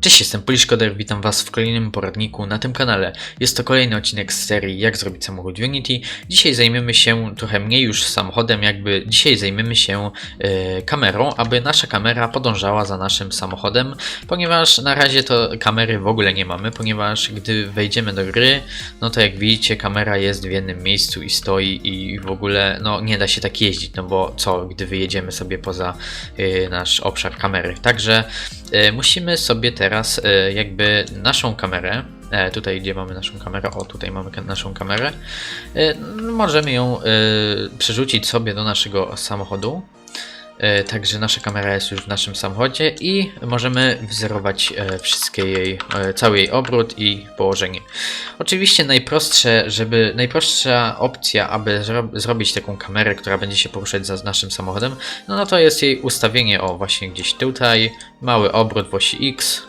Cześć, jestem Poliszkoder, witam Was w kolejnym poradniku na tym kanale. Jest to kolejny odcinek z serii Jak zrobić samochód Unity. Dzisiaj zajmiemy się trochę mniej już samochodem, jakby dzisiaj zajmiemy się e, kamerą, aby nasza kamera podążała za naszym samochodem, ponieważ na razie to kamery w ogóle nie mamy, ponieważ gdy wejdziemy do gry, no to jak widzicie kamera jest w jednym miejscu i stoi i w ogóle no nie da się tak jeździć, no bo co, gdy wyjedziemy sobie poza e, nasz obszar kamery. Także E, musimy sobie teraz e, jakby naszą kamerę, e, tutaj gdzie mamy naszą kamerę, o tutaj mamy naszą kamerę, e, możemy ją przerzucić sobie do naszego samochodu. Także nasza kamera jest już w naszym samochodzie i możemy wzorować wszystkie jej, cały jej obrót i położenie. Oczywiście najprostsze, żeby najprostsza opcja, aby zro, zrobić taką kamerę, która będzie się poruszać za naszym samochodem, no, no to jest jej ustawienie, o właśnie gdzieś tutaj, mały obrót w osi X.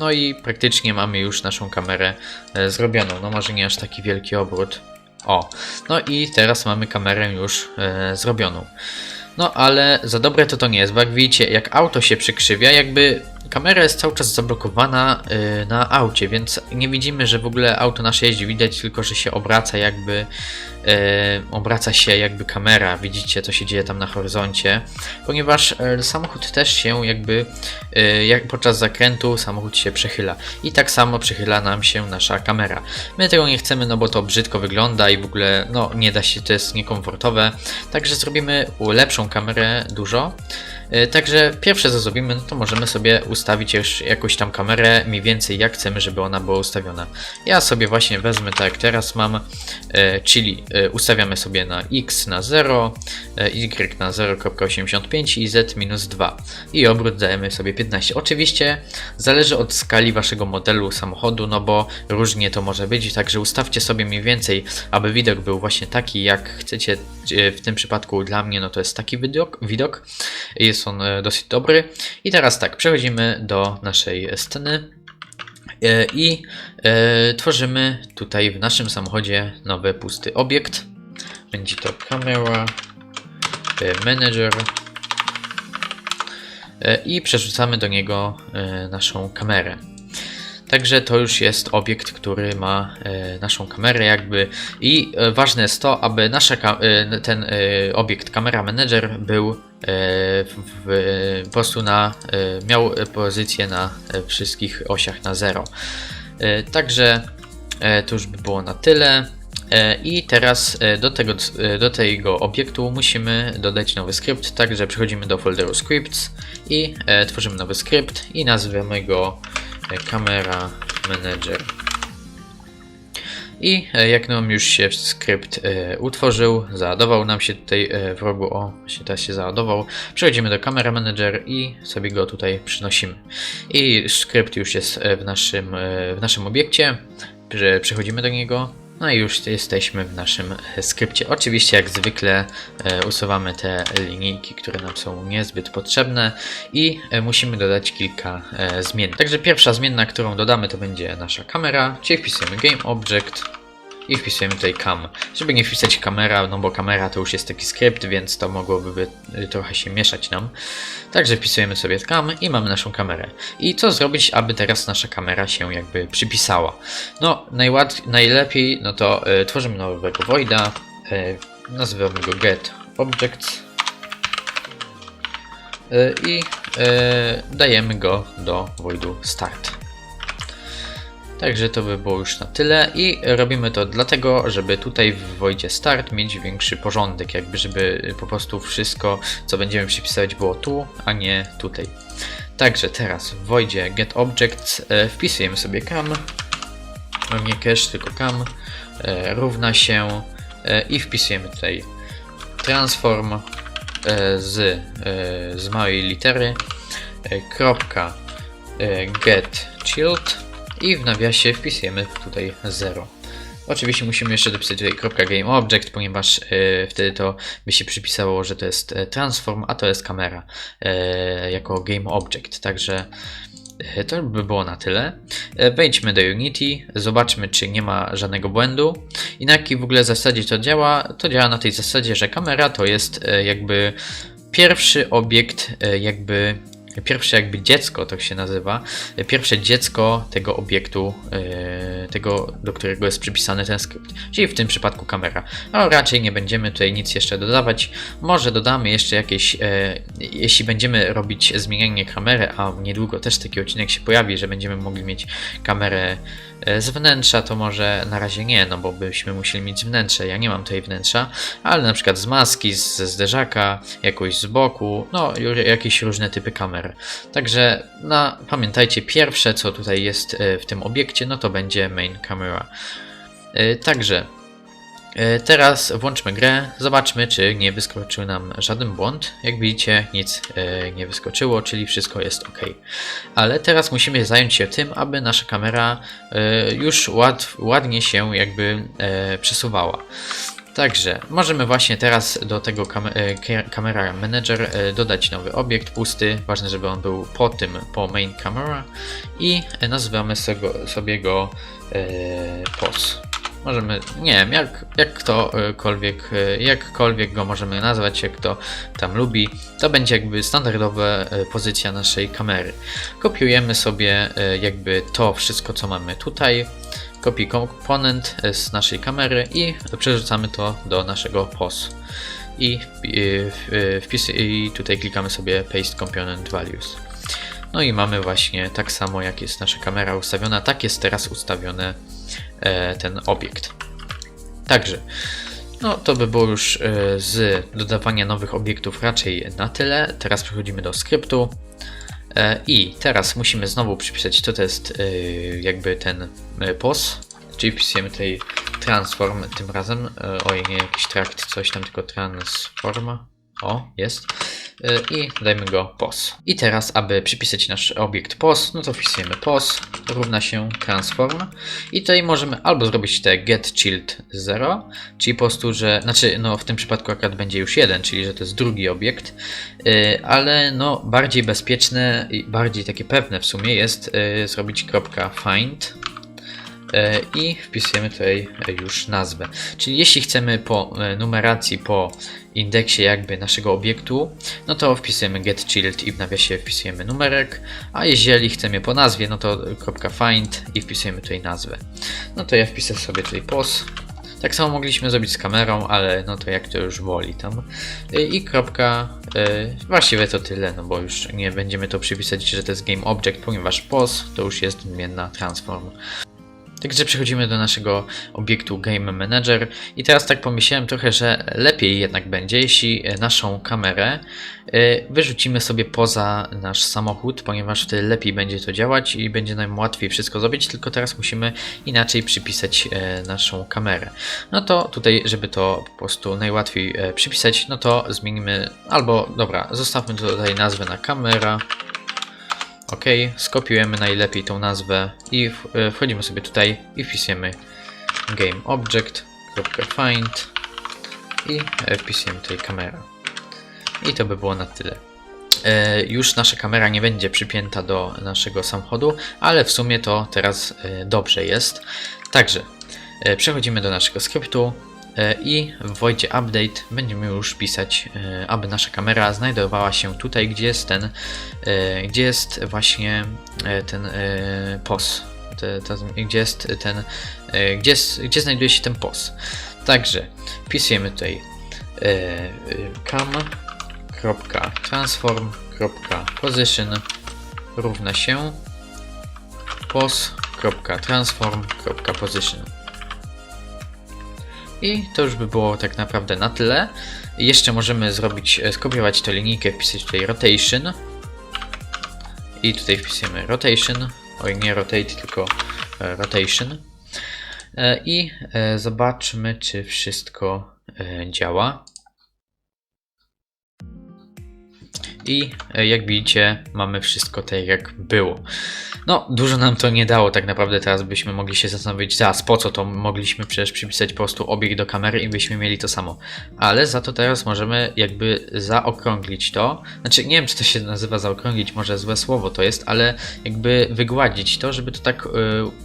No i praktycznie mamy już naszą kamerę e, zrobioną. No może nie aż taki wielki obrót. O, no i teraz mamy kamerę już e, zrobioną. No ale za dobre to to nie jest, bo jak widzicie, jak auto się przykrzywia, jakby kamera jest cały czas zablokowana y, na aucie, więc nie widzimy, że w ogóle auto nasze jeździ, widać tylko, że się obraca jakby obraca się jakby kamera, widzicie co się dzieje tam na horyzoncie, ponieważ y, samochód też się jakby y, jak podczas zakrętu samochód się przechyla i tak samo przechyla nam się nasza kamera. My tego nie chcemy, no bo to brzydko wygląda i w ogóle no nie da się, to jest niekomfortowe, także zrobimy lepszą kamerę dużo. E, Także pierwsze co zrobimy, no to możemy sobie ustawić już jakąś tam kamerę, mniej więcej jak chcemy, żeby ona była ustawiona. Ja sobie właśnie wezmę tak jak teraz mam, e, czyli e, ustawiamy sobie na x na 0, e, y na 0.85 i z minus 2 i obrót dajemy sobie 15. Oczywiście zależy od skali waszego modelu samochodu, no bo różnie to może być, także ustawcie sobie mniej więcej, aby widok był właśnie taki jak chcecie. E, W tym przypadku dla mnie no to jest taki widok, widok. Jest on e, dosyć dobry. I teraz tak, przechodzimy do naszej sceny e, i e, tworzymy tutaj w naszym samochodzie nowy pusty obiekt. Będzie to kamera e, manager e, i przerzucamy do niego e, naszą kamerę. Także to już jest obiekt, który ma e, naszą kamerę jakby i e, ważne jest to, aby nasza e, ten e, obiekt kamera manager był e, w, w, po prostu na e, miał e, pozycję na e, wszystkich osiach na 0. E, także e, to już by było na tyle. E, I teraz e, do tego, e, do tego obiektu musimy dodać nowy skrypt, także przechodzimy do folderu scripts i e, tworzymy nowy skrypt i nazwiemy go e, Camera Manager. I e, jak nam już się skrypt e, utworzył, załadował nam się tutaj e, w rogu, o, się teraz się załadował, przechodzimy do Camera Manager i sobie go tutaj przynosimy. I skrypt już jest e, w naszym, e, w naszym obiekcie, Prze- przechodzimy do niego, no i już jesteśmy w naszym e, skrypcie. Oczywiście, jak zwykle, e, usuwamy te linijki, które nam są niezbyt potrzebne i e, musimy dodać kilka zmian. Także pierwsza zmienna, którą dodamy, to będzie nasza kamera, czyli wpisujemy Game Object i wpisujemy tutaj cam. Żeby nie wpisać kamera, no bo kamera to już jest taki skrypt, więc to mogłoby by, y, trochę się mieszać nam. Także wpisujemy sobie cam i mamy naszą kamerę. I co zrobić, aby teraz nasza kamera się jakby przypisała? No, najlepiej, no to y, tworzymy nowego voida, y, nazywamy go get objects y, i y, dajemy go do voidu start. Także to by było już na tyle i robimy to dlatego, żeby tutaj w Voidzie Start mieć większy porządek, jakby żeby po prostu wszystko, co będziemy przypisywać było tu, a nie tutaj. Także teraz w Voidzie Get Objects e, wpisujemy sobie cam, nie cache, tylko cam, e, równa się e, i wpisujemy tutaj transform z, z małej litery kropka get chilled i w nawiasie wpisujemy tutaj 0. Oczywiście musimy jeszcze dopisać tutaj .gameObject, ponieważ e, wtedy to by się przypisało, że to jest e, transform, a to jest kamera e, jako GameObject. Także e, to by było na tyle. E, Wejdźmy do Unity, zobaczmy czy nie ma żadnego błędu. I na jakiej w ogóle zasadzie to działa? To działa na tej zasadzie, że kamera to jest e, jakby pierwszy obiekt, e, jakby pierwsze jakby dziecko, to się nazywa, pierwsze dziecko tego obiektu, e, tego, do którego jest przypisany ten skrypt, czyli w tym przypadku kamera. No raczej nie będziemy tutaj nic jeszcze dodawać, może dodamy jeszcze jakieś, e, jeśli będziemy robić zmienianie kamery, a niedługo też taki odcinek się pojawi, że będziemy mogli mieć kamerę z wnętrza, to może na razie nie, no bo byśmy musieli mieć wnętrze, ja nie mam tutaj wnętrza, ale na przykład z maski, ze zderzaka, jakoś z boku, no jakieś różne typy kamer. Także no, pamiętajcie, pierwsze co tutaj jest e, w tym obiekcie, no to będzie main camera. E, Także e, teraz włączmy grę, zobaczmy czy nie wyskoczył nam żaden błąd. Jak widzicie nic e, nie wyskoczyło, czyli wszystko jest ok. Ale teraz musimy zająć się tym, aby nasza kamera e, już ład, ładnie się jakby e, przesuwała. Także możemy właśnie teraz do tego kam e, Camera Manager e, dodać nowy obiekt pusty. Ważne, żeby on był po tym, po main camera i e, nazywamy sobie, sobie go e, POS. Możemy, nie wiem, jak, jak ktokolwiek, e, jakkolwiek go możemy nazwać, jak kto tam lubi, to będzie jakby standardowa e, pozycja naszej kamery. Kopiujemy sobie e, jakby to wszystko, co mamy tutaj, copy komponent z naszej kamery i przerzucamy to do naszego POS. I, wpi- wpis, i tutaj klikamy sobie Paste Component Values. No i mamy właśnie tak samo jak jest nasza kamera ustawiona, tak jest teraz ustawiony e, ten obiekt. Także, no to by było już e, z dodawania nowych obiektów raczej na tyle. Teraz przechodzimy do skryptu. E, I teraz musimy znowu przypisać, to jest e, jakby ten e, pos, czyli wpisujemy tutaj transform tym razem. E, Oj, nie jakiś trakt, coś tam, tylko transforma. O, jest. E, I dajmy go pos. I teraz, aby przypisać nasz obiekt pos, no to wpisujemy pos równa się transform. I tutaj możemy albo zrobić te get chilled 0, czyli po prostu, że, znaczy, no w tym przypadku akurat będzie już jeden, czyli że to jest drugi obiekt, Yy, ale no bardziej bezpieczne i bardziej takie pewne w sumie jest yy, zrobić kropka find i wpisujemy tutaj już nazwę. Czyli jeśli chcemy po yy, numeracji, po indeksie jakby naszego obiektu, no to wpisujemy get chilled i w nawiasie wpisujemy numerek, a jeżeli chcemy po nazwie, no to find i wpisujemy tutaj nazwę. No to ja wpiszę sobie tutaj pos. Tak samo mogliśmy zrobić z kamerą, ale no to jak to już woli tam. Y, I kropka, y, właściwie to tyle, no bo już nie będziemy to przypisać, że to jest game object, ponieważ pos to już jest zmienna transform. Także przechodzimy do naszego obiektu Game Manager i teraz tak pomyślałem trochę, że lepiej jednak będzie, jeśli e, naszą kamerę y, wyrzucimy sobie poza nasz samochód, ponieważ wtedy lepiej będzie to działać i będzie nam łatwiej wszystko zrobić, tylko teraz musimy inaczej przypisać e, naszą kamerę. No to tutaj, żeby to po prostu najłatwiej e, przypisać, no to zmienimy, albo dobra, zostawmy tutaj nazwę na kamera. Ok, skopiujemy najlepiej tą nazwę i e, wchodzimy sobie tutaj i wpisujemy gameObject.find i e, wpisujemy tutaj kamera. I to by było na tyle. E, Już nasza kamera nie będzie przypięta do naszego samochodu, ale w sumie to teraz dobrze jest. Także przechodzimy do naszego skryptu i w voidzie update będziemy już pisać, e, aby nasza kamera znajdowała się tutaj, gdzie jest ten, e, gdzie jest właśnie e, ten e, pos. Te, ta, gdzie jest ten, e, gdzie, jest, gdzie znajduje się ten pos. Także wpisujemy tutaj e, e, cam.transform.position równa się pos.transform.position i to już by było tak naprawdę na tyle. Jeszcze możemy zrobić, e, skopiować tę linijkę, wpisać tutaj rotation. I tutaj wpisujemy rotation. Oj, nie rotate, tylko e, rotation. E, I zobaczmy, czy wszystko działa. I e, jak widzicie, mamy wszystko tak jak było. No, dużo nam to nie dało, tak naprawdę teraz byśmy mogli się zastanowić, zaraz po co to mogliśmy przecież przypisać po prostu obiekt do kamery i byśmy mieli to samo. Ale za to teraz możemy jakby zaokrąglić to. Znaczy, nie wiem, czy to się nazywa zaokrąglić, może złe słowo to jest, ale jakby wygładzić to, żeby to tak y,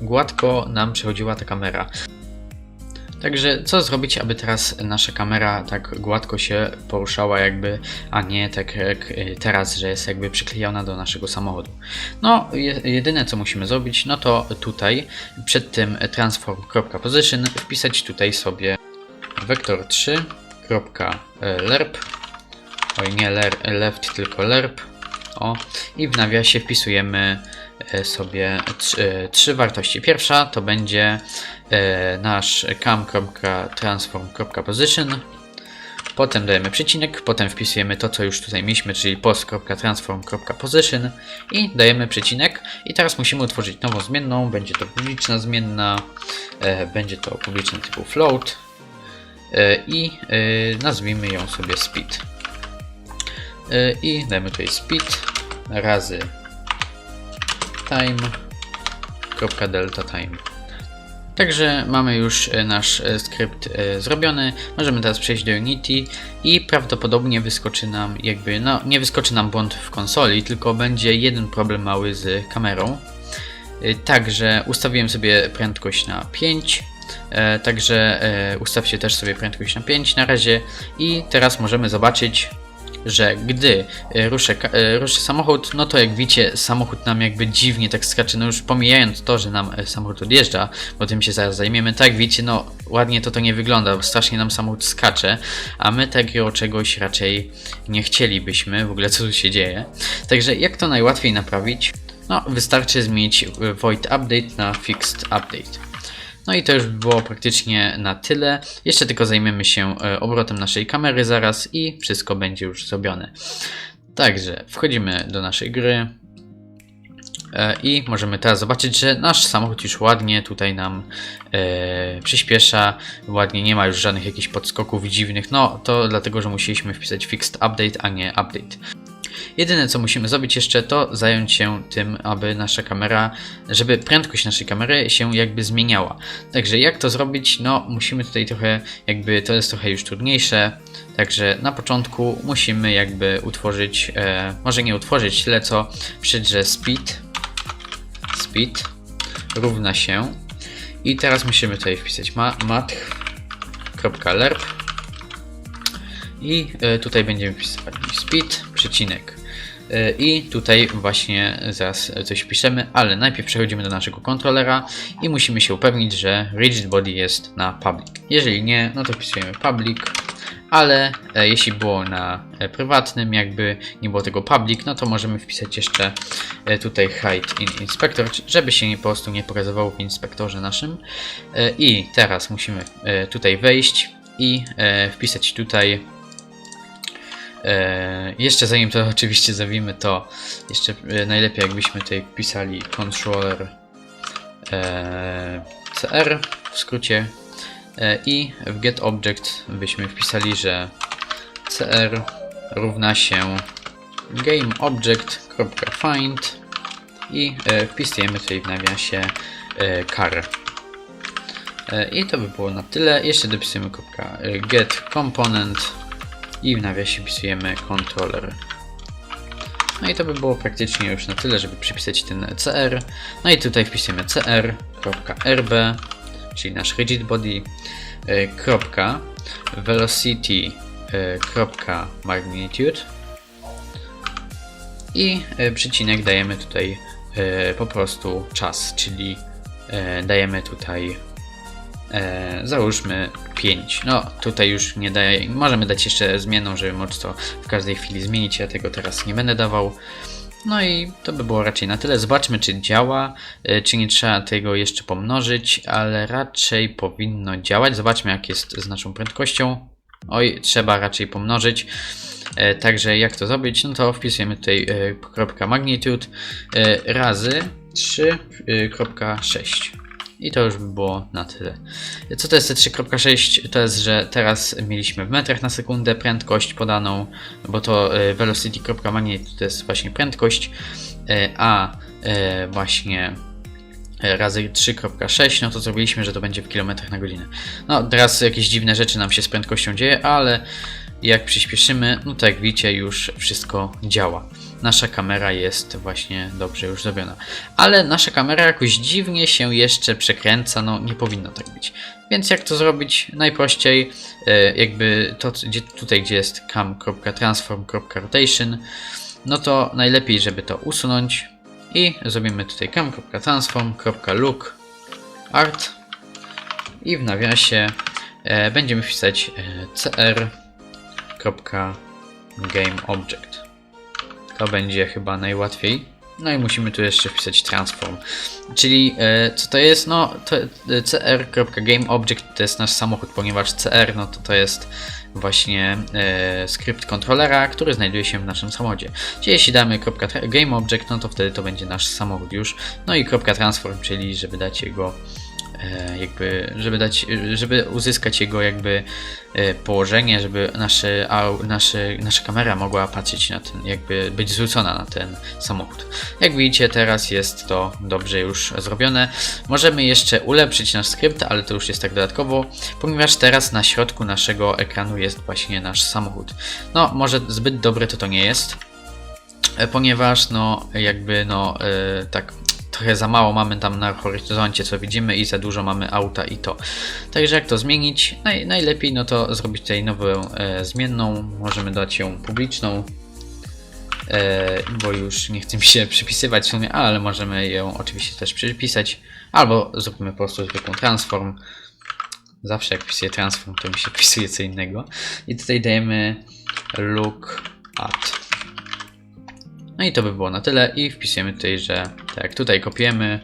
gładko nam przechodziła ta kamera. Także co zrobić, aby teraz nasza kamera tak gładko się poruszała jakby, a nie tak jak y, teraz, że jest jakby przyklejona do naszego samochodu. No, je- jedyne co musimy zrobić, no to tutaj przed tym transform.position wpisać tutaj sobie vector 3.lerp oj nie ler, left, tylko lerp o, i w nawiasie wpisujemy e, sobie trzy, e, trzy wartości. Pierwsza to będzie e, nasz cam.transform.position Potem dajemy przecinek, potem wpisujemy to, co już tutaj mieliśmy, czyli post.transform.position i dajemy przecinek. I teraz musimy utworzyć nową zmienną. Będzie to publiczna zmienna, e, będzie to publiczny typu float e, i e, nazwijmy ją sobie speed. E, I dajemy tutaj speed razy time kropka delta time. Także mamy już e, nasz e, skrypt e, zrobiony. Możemy teraz przejść do Unity i prawdopodobnie wyskoczy nam jakby, no nie wyskoczy nam błąd w konsoli, tylko będzie jeden problem mały z kamerą. Także ustawiłem sobie prędkość na 5. e, Także ustawcie też sobie prędkość na 5 na razie i teraz możemy zobaczyć że gdy e, ruszę, e, ruszy samochód, no to jak widzicie, samochód nam jakby dziwnie tak skacze, no już pomijając to, że nam e, samochód odjeżdża, bo tym się zaraz zajmiemy, tak widzicie, no ładnie to to nie wygląda, bo strasznie nam samochód skacze, a my takiego czegoś raczej nie chcielibyśmy, w ogóle co tu się dzieje. Także jak to najłatwiej naprawić? No, wystarczy zmienić void update na fixed update. No i to już było praktycznie na tyle. Jeszcze tylko zajmiemy się e, obrotem naszej kamery zaraz i wszystko będzie już zrobione. Także wchodzimy do naszej gry e, i możemy teraz zobaczyć, że nasz samochód już ładnie tutaj nam e, przyspiesza, ładnie nie ma już żadnych jakichś podskoków dziwnych, no to dlatego, że musieliśmy wpisać fixed update, a nie update. Jedyne co musimy zrobić jeszcze to zająć się tym, aby nasza kamera, żeby prędkość naszej kamery się jakby zmieniała. Także jak to zrobić? No musimy tutaj trochę jakby to jest trochę już trudniejsze. Także na początku musimy jakby utworzyć, e, może nie utworzyć tyle co przed, że speed speed równa się i teraz musimy tutaj wpisać ma, math.lerp i e, tutaj będziemy wpisywać speed, przecinek. E, I tutaj właśnie zaraz coś piszemy, ale najpierw przechodzimy do naszego kontrolera i musimy się upewnić, że rigid body jest na public. Jeżeli nie, no to wpisujemy public, ale e, jeśli było na e, prywatnym, jakby nie było tego public, no to możemy wpisać jeszcze tutaj hide in inspector, żeby się po prostu nie pokazywało w inspektorze naszym. I teraz musimy tutaj wejść i wpisać tutaj E, jeszcze zanim to oczywiście zrobimy, to jeszcze e, najlepiej jakbyśmy tutaj wpisali controller e, CR w skrócie e, i w get object byśmy wpisali, że CR równa się gameObject.find i e, wpisujemy tutaj w nawiasie e, car. E, I to by było na tyle. Jeszcze dopisujemy kropka, e, get component i w nawiasie wpisujemy controller. No i to by było praktycznie już na tyle, żeby przypisać ten CR. No i tutaj wpisujemy cr.rb, czyli nasz rigid body, e, kropka, velocity, e, kropka, magnitude i e, przecinek dajemy tutaj po prostu czas, czyli dajemy tutaj e, załóżmy 5. No tutaj już nie daje, możemy dać jeszcze zmienną, żeby móc to w każdej chwili zmienić, ja tego teraz nie będę dawał. No i to by było raczej na tyle. Zobaczmy, czy działa, e, czy nie trzeba tego jeszcze pomnożyć, ale raczej powinno działać. Zobaczmy, jak jest z naszą prędkością. Oj, trzeba raczej pomnożyć. E, Także jak to zrobić? No to wpisujemy tutaj e, kropka magnitude razy 3.6. I to już by było na tyle. Co to jest te 3.6? To jest, że teraz mieliśmy w metrach na sekundę prędkość podaną, bo to e, velocity.magnitude to jest właśnie prędkość, e, a e, właśnie razy 3.6, no to zrobiliśmy, że to będzie w kilometrach na godzinę. No teraz jakieś dziwne rzeczy nam się z prędkością dzieje, ale jak przyspieszymy, no to jak widzicie już wszystko działa. Nasza kamera jest właśnie dobrze już zrobiona. Ale nasza kamera jakoś dziwnie się jeszcze przekręca, no nie powinno tak być. Więc jak to zrobić? Najprościej e, jakby to gdzie, tutaj gdzie jest cam.transform.rotation no to najlepiej żeby to usunąć i zrobimy tutaj cam.transform.look art i w nawiasie e, będziemy wpisać e, cr.gameObject. To będzie chyba najłatwiej. No i musimy tu jeszcze wpisać transform. Czyli e, co to jest? No to e, cr.gameObject to jest nasz samochód, ponieważ cr no to to jest właśnie e, skrypt kontrolera, który znajduje się w naszym samochodzie. Czyli jeśli damy .gameObject, no to wtedy to będzie nasz samochód już. No i .transform, czyli żeby dać jego jakby, żeby dać, żeby uzyskać jego jakby e, położenie, żeby nasze, nasze, nasza kamera mogła patrzeć na ten, jakby być zwrócona na ten samochód. Jak widzicie, teraz jest to dobrze już zrobione. Możemy jeszcze ulepszyć nasz skrypt, ale to już jest tak dodatkowo, ponieważ teraz na środku naszego ekranu jest właśnie nasz samochód. No, może zbyt dobre to to nie jest, e, ponieważ no, jakby no, e, tak trochę za mało mamy tam na horyzoncie, co widzimy, i za dużo mamy auta i to. Także jak to zmienić? Naj, najlepiej no to zrobić tutaj nową e, zmienną. Możemy dać ją publiczną, e, bo już nie chcę mi się przypisywać w sumie, ale możemy ją oczywiście też przypisać. Albo zróbmy po prostu zwykłą transform. Zawsze jak pisuję transform, to mi się pisuje co innego. I tutaj dajemy look at. No i to by było na tyle i wpisujemy tutaj, że tak tutaj kopiemy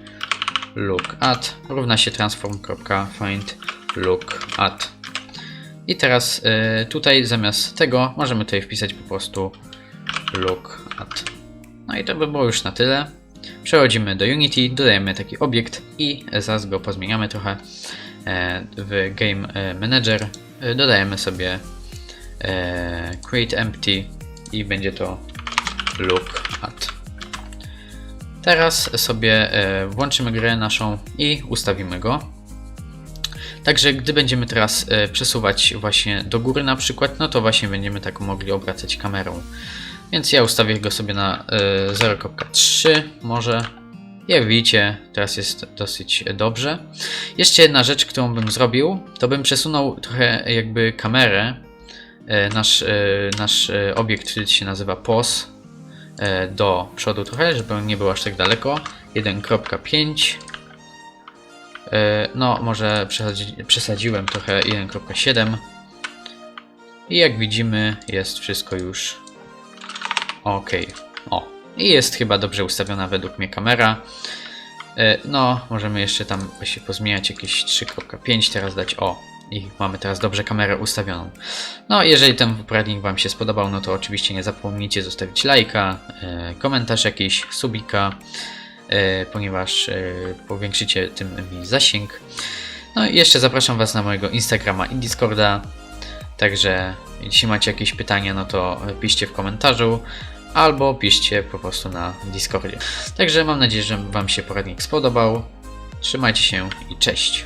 look at równa się transform.find look at. I teraz y, tutaj zamiast tego możemy tutaj wpisać po prostu look at. No i to by było już na tyle. Przechodzimy do Unity, dodajemy taki obiekt i zaraz go pozmieniamy trochę e, w Game e, Manager. E, Dodajemy sobie create empty i będzie to look at. Teraz sobie e, włączymy grę naszą i ustawimy go. Także gdy będziemy teraz e, przesuwać właśnie do góry na przykład, no to właśnie będziemy tak mogli obracać kamerą. Więc ja ustawię go sobie na e, 0.3 może. Jak widzicie, teraz jest dosyć dobrze. Jeszcze jedna rzecz, którą bym zrobił, to bym przesunął trochę jakby kamerę. E, Nasz, e, nasz e, obiekt, który się nazywa POS, e, do przodu trochę, żeby nie był aż tak daleko. 1.5 E, No, może przesadzi, przesadziłem trochę 1.7 i jak widzimy jest wszystko już ok. O, i jest chyba dobrze ustawiona według mnie kamera. E, No, możemy jeszcze tam się pozmieniać jakieś 3.5, teraz dać o. I mamy teraz dobrze kamerę ustawioną. No, jeżeli ten poradnik Wam się spodobał, no to oczywiście nie zapomnijcie zostawić lajka, e, komentarz jakiś, subika, e, ponieważ e, powiększycie tym mi zasięg. No i jeszcze zapraszam Was na mojego Instagrama i Discorda. Także jeśli macie jakieś pytania, no to piszcie w komentarzu albo piszcie po prostu na Discordzie. Także mam nadzieję, że Wam się poradnik spodobał. Trzymajcie się i cześć.